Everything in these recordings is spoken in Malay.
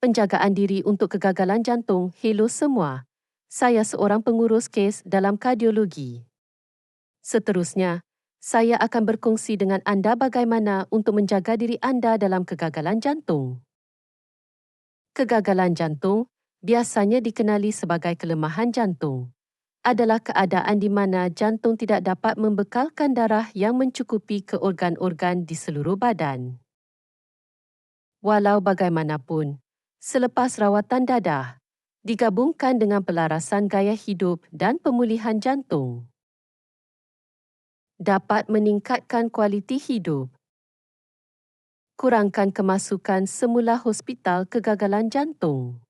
penjagaan diri untuk kegagalan jantung, hello semua. Saya seorang pengurus kes dalam kardiologi. Seterusnya, saya akan berkongsi dengan anda bagaimana untuk menjaga diri anda dalam kegagalan jantung. Kegagalan jantung biasanya dikenali sebagai kelemahan jantung. Adalah keadaan di mana jantung tidak dapat membekalkan darah yang mencukupi ke organ-organ di seluruh badan. Walau bagaimanapun, selepas rawatan dadah, digabungkan dengan pelarasan gaya hidup dan pemulihan jantung, dapat meningkatkan kualiti hidup. Kurangkan kemasukan semula hospital kegagalan jantung.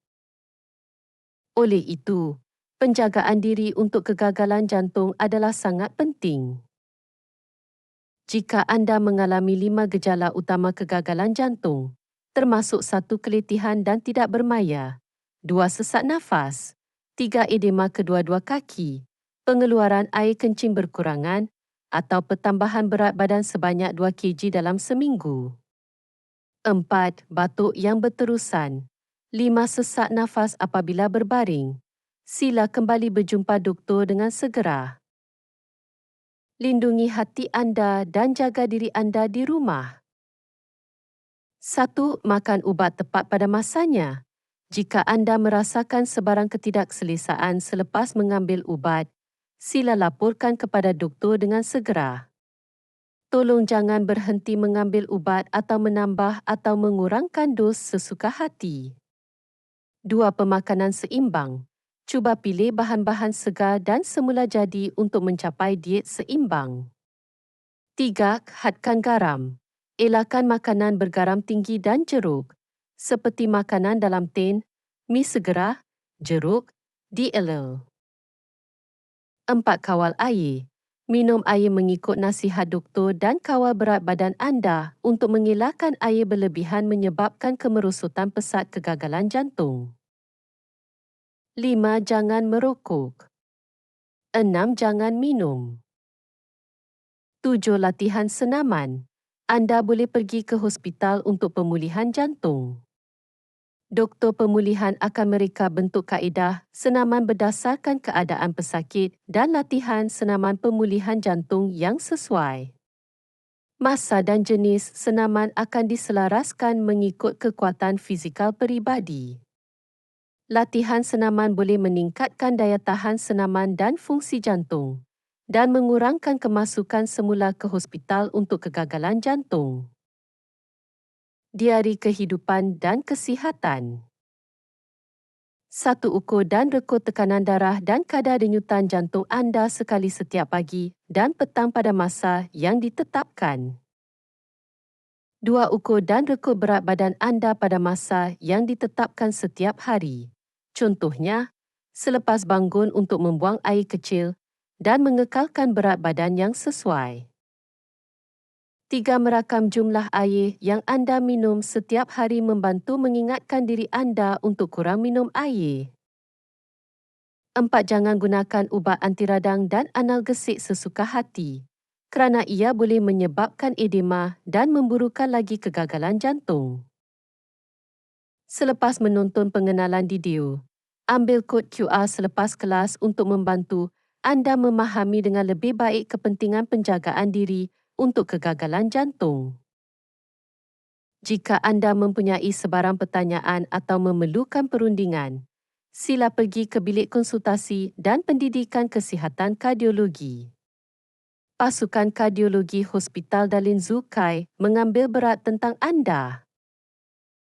Oleh itu, penjagaan diri untuk kegagalan jantung adalah sangat penting. Jika anda mengalami lima gejala utama kegagalan jantung, termasuk satu keletihan dan tidak bermaya, dua sesak nafas, tiga edema kedua-dua kaki, pengeluaran air kencing berkurangan atau pertambahan berat badan sebanyak 2 kg dalam seminggu. Empat, batuk yang berterusan. Lima, sesak nafas apabila berbaring. Sila kembali berjumpa doktor dengan segera. Lindungi hati anda dan jaga diri anda di rumah. Satu, makan ubat tepat pada masanya. Jika anda merasakan sebarang ketidakselesaan selepas mengambil ubat, sila laporkan kepada doktor dengan segera. Tolong jangan berhenti mengambil ubat atau menambah atau mengurangkan dos sesuka hati. Dua, pemakanan seimbang. Cuba pilih bahan-bahan segar dan semula jadi untuk mencapai diet seimbang. Tiga, hadkan garam elakkan makanan bergaram tinggi dan jeruk, seperti makanan dalam tin, mi segera, jeruk, DLL. Empat kawal air. Minum air mengikut nasihat doktor dan kawal berat badan anda untuk mengelakkan air berlebihan menyebabkan kemerosotan pesat kegagalan jantung. Lima, jangan merokok. Enam, jangan minum. Tujuh, latihan senaman anda boleh pergi ke hospital untuk pemulihan jantung. Doktor pemulihan akan mereka bentuk kaedah senaman berdasarkan keadaan pesakit dan latihan senaman pemulihan jantung yang sesuai. Masa dan jenis senaman akan diselaraskan mengikut kekuatan fizikal peribadi. Latihan senaman boleh meningkatkan daya tahan senaman dan fungsi jantung dan mengurangkan kemasukan semula ke hospital untuk kegagalan jantung. Diari kehidupan dan kesihatan. Satu ukur dan rekod tekanan darah dan kadar denyutan jantung anda sekali setiap pagi dan petang pada masa yang ditetapkan. Dua ukur dan rekod berat badan anda pada masa yang ditetapkan setiap hari. Contohnya, selepas bangun untuk membuang air kecil dan mengekalkan berat badan yang sesuai. Tiga merakam jumlah air yang anda minum setiap hari membantu mengingatkan diri anda untuk kurang minum air. Empat, jangan gunakan ubat anti radang dan analgesik sesuka hati kerana ia boleh menyebabkan edema dan memburukan lagi kegagalan jantung. Selepas menonton pengenalan video, ambil kod QR selepas kelas untuk membantu anda memahami dengan lebih baik kepentingan penjagaan diri untuk kegagalan jantung. Jika anda mempunyai sebarang pertanyaan atau memerlukan perundingan, sila pergi ke bilik konsultasi dan pendidikan kesihatan kardiologi. Pasukan Kardiologi Hospital Dalin Zukai mengambil berat tentang anda.